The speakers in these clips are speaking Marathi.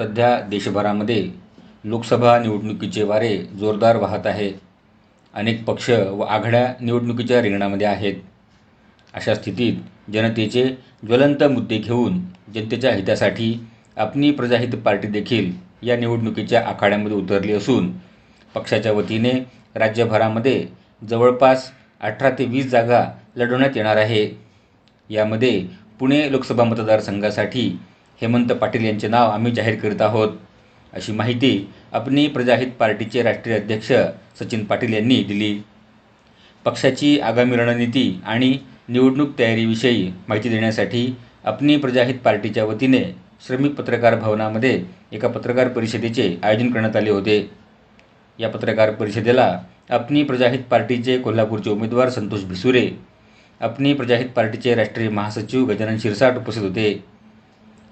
सध्या देशभरामध्ये लोकसभा निवडणुकीचे वारे जोरदार वाहत आहे अनेक पक्ष व आघाड्या निवडणुकीच्या रिंगणामध्ये आहेत. अशा स्थितीत जनतेचे ज्वलंत मुद्दे घेऊन जनतेच्या हितासाठी आपली प्रजाहित पार्टी देखील या निवडणुकीच्या आखाड्यामध्ये उतरली असून पक्षाच्या वतीने राज्यभरामध्ये जवळपास अठरा ते वीस जागा लढवण्यात येणार आहे. यामध्ये पुणे लोकसभा मतदारसंघासाठी हेमंत पाटील यांचे नाव आम्ही जाहीर करीत आहोत. अशी माहिती अपनी प्रजाहित पार्टीचे राष्ट्रीय अध्यक्ष सचिन पाटील यांनी दिली. पक्षाची आगामी रणनीती आणि निवडणूक तयारीविषयी माहिती देण्यासाठी अपनी प्रजाहित पार्टीच्या वतीने श्रमिक पत्रकार भवनामध्ये एका पत्रकार परिषदेचे आयोजन करण्यात आले होते. या पत्रकार परिषदेला अपनी प्रजाहित पार्टीचे कोल्हापूरचे उमेदवार संतोष भिसुरे अपनी प्रजाहित पार्टीचे राष्ट्रीय महासचिव गजानन शिरसाट उपस्थित होते.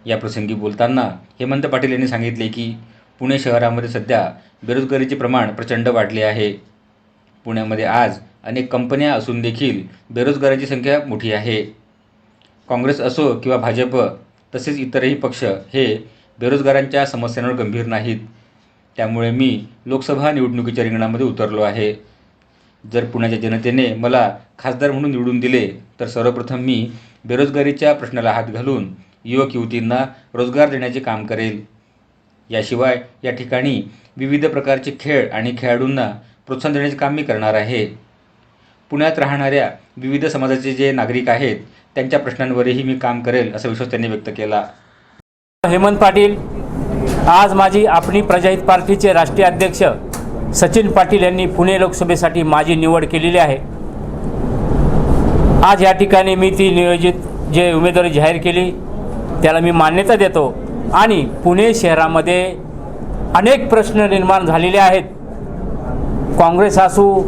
या प्रसंगी बोलताना हेमंत पाटील यांनी सांगितले की पुणे शहरामध्ये सध्या बेरोजगारीचे प्रमाण प्रचंड वाढले आहे. पुण्यामध्ये आज अनेक कंपन्या असून देखील बेरोजगारांची संख्या मोठी आहे. काँग्रेस असो किंवा भाजप तसेच इतरही पक्ष हे बेरोजगारांच्या समस्यांवर गंभीर नाहीत. त्यामुळे मी लोकसभा निवडणुकीच्या रिंगणामध्ये उतरलो आहे. जर पुण्याच्या जनतेने मला खासदार म्हणून निवडून दिले तर सर्वप्रथम मी बेरोजगारीच्या प्रश्नाला हात घालून युवक युवतींना रोजगार देण्याचे काम करेल. याशिवाय या ठिकाणी विविध प्रकारचे खेळ आणि खेळाडूंना प्रोत्साहन देण्याचे काम मी करणार आहे. पुण्यात राहणाऱ्या विविध समाजाचे जे नागरिक आहेत त्यांच्या प्रश्नांवरही मी काम करेल असा विश्वास त्यांनी व्यक्त केला. हेमंत पाटील आज माझी आपली प्रजाहित पार्टीचे राष्ट्रीय अध्यक्ष सचिन पाटील यांनी पुणे लोकसभेसाठी माझी निवड केलेली आहे. आज या ठिकाणी मी ती नियोजित जे उमेदवारी जाहीर केली त्याला मी मान्यता देतो. आणि पुणे शहरामध्ये अनेक प्रश्न निर्माण झालेले आहेत. काँग्रेस असू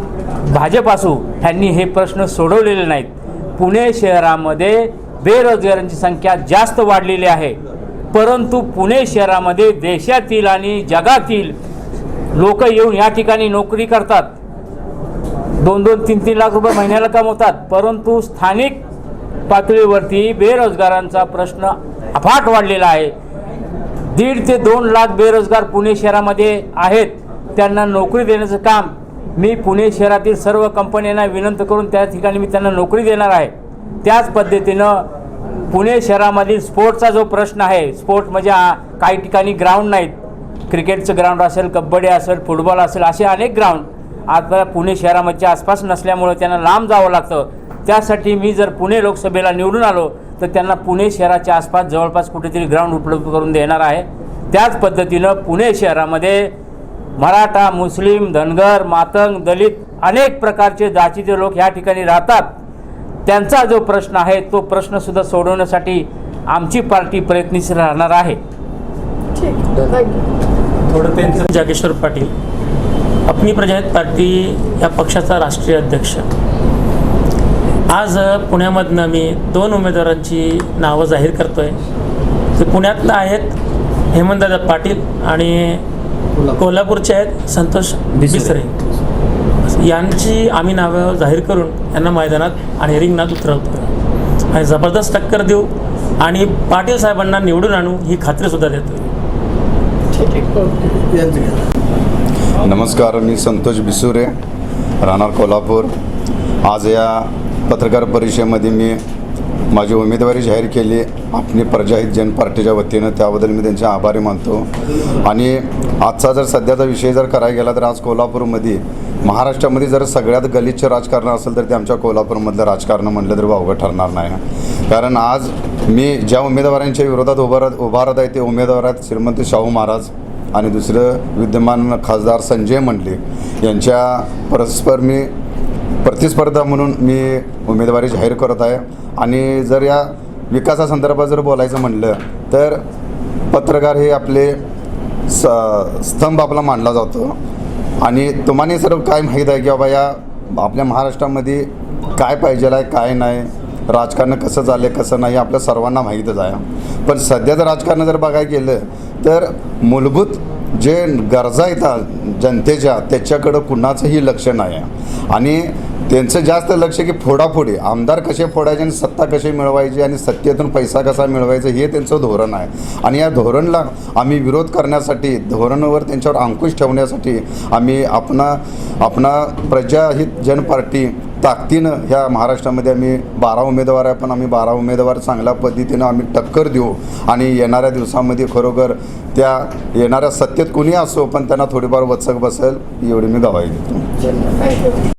भाजप असू ह्यांनी हे प्रश्न सोडवलेले नाहीत. पुणे शहरामध्ये बेरोजगारांची संख्या जास्त वाढलेली आहे. परंतु पुणे शहरामध्ये देशातील आणि जगातील लोक येऊन या ठिकाणी नोकरी करतात. दोन दोन तीन तीन लाख रुपये महिन्याला कमवतात. परंतु स्थानिक पातळीवरती बेरोजगारांचा प्रश्न अफाट वाढलेला आहे. दीड ते दोन लाख बेरोजगार पुणे शहरामध्ये आहेत. त्यांना नोकरी देण्याचं काम मी पुणे शहरातील सर्व कंपन्यांना विनंती करून त्या ठिकाणी मी त्यांना नोकरी देणार आहे. त्याच पद्धतीनं पुणे शहरामधील स्पोर्टचा जो प्रश्न आहे स्पोर्ट म्हणजे काही ठिकाणी ग्राउंड नाहीत. क्रिकेटचं ग्राउंड असेल कबड्डी असेल फुटबॉल असेल असे अनेक ग्राउंड आता पुणे शहरामध्ये आसपास नसल्यामुळं त्यांना लांब जावं लागतं. त्यासाठी मी जर पुणे लोकसभेला निवडून आलो तर त्यांना पुणे शहराच्या आसपास जवळपास कुठेतरी ग्राउंड उपलब्ध करून देणार आहे. त्याच पद्धतीनं पुणे शहरामध्ये मराठा मुस्लिम धनगर मातंग दलित अनेक प्रकारचे जातीचे लोक ह्या ठिकाणी राहतात. त्यांचा जो प्रश्न आहे तो प्रश्नसुद्धा सोडवण्यासाठी आमची पार्टी प्रयत्नशील राहणार आहे. थोडं त्यांचं जागेश्वर पाटील. अपनी प्रजाहित पार्टी या पक्षाचा राष्ट्रीय अध्यक्ष. आज पुण्यामधनं मी दोन उमेदवारांची नावं जाहीर करतो आहे ते पुण्यातनं आहेत हेमंतदादा पाटील आणि कोल्हापूरचे आहेत संतोष बिसरे. यांची आम्ही नावं जाहीर करून यांना मैदानात आणि रिंगणात उतरवतो आणि जबरदस्त टक्कर देऊ आणि पाटील साहेबांना निवडून आणू ही खात्रीसुद्धा देतो नमस्कार मी संतोष बिसुरे राहणार कोल्हापूर. आज या पत्रकार परिषदेमध्ये मी माझी उमेदवारी जाहीर केली. आपली प्रजाहित जन पार्टीच्या वतीनं त्याबद्दल मी त्यांचे आभारी मानतो. आणि आजचा जर सध्याचा विषय जर करायला गेला तर आज कोल्हापूरमध्ये महाराष्ट्रामध्ये जर सगळ्यात गलिच्छ राजकारण असेल तर ते आमच्या कोल्हापूरमधलं राजकारण म्हटलं तर वावगं ठरणार नाही कारण आज मी ज्या उमेदवारांच्या विरोधात उभारत उभारत आहे ते उमेदवार आहेत श्रीमंत शाहू महाराज आणि दुसरं विद्यमान खासदार संजय मंडले यांच्या परस्पर मी प्रतिस्पर्धा म्हणून मी उमेदवारी जाहीर करत आहे. आणि जर या विकासासंदर्भात जर बोलायचं म्हणलं तर पत्रकार हे आपले स स्तंभ आपला मानला जातो. आणि तुम्हाला सर्व काय माहीत आहे की बाबा या आपल्या महाराष्ट्रामध्ये काय पाहिजे आहे काय नाही? राजकारण कसं चाललं आहे कसं नाही आपल्या सर्वांना माहीतच आहे. पण सध्याचं राजकारण जर बघायला गेलं तर मूलभूत जे गरजा येतात जनतेच्या त्याच्याकडं कुणाचंही लक्ष नाही आहे. आणि त्यांचं जास्त लक्ष की फोडाफोडी. आमदार कसे फोडायचे आणि सत्ता कशी मिळवायची आणि सत्तेतून पैसा कसा मिळवायचा हे त्यांचं धोरण आहे. आणि या धोरणला आम्ही विरोध करण्यासाठी धोरणावर त्यांच्यावर अंकुश ठेवण्यासाठी आम्ही आपणा आपणा प्रजाहित जन पार्टी ताकदीनं ह्या महाराष्ट्रामध्ये आम्ही बारा उमेदवार आहे पण आम्ही बारा उमेदवार चांगल्या पद्धतीनं आम्ही टक्कर देऊ. आणि येणाऱ्या दिवसामध्ये खरोखर त्या येणाऱ्या सत्तेत कोणी असो पण त्यांना थोडीफार वचक बसेल एवढी मी गवाही देतो.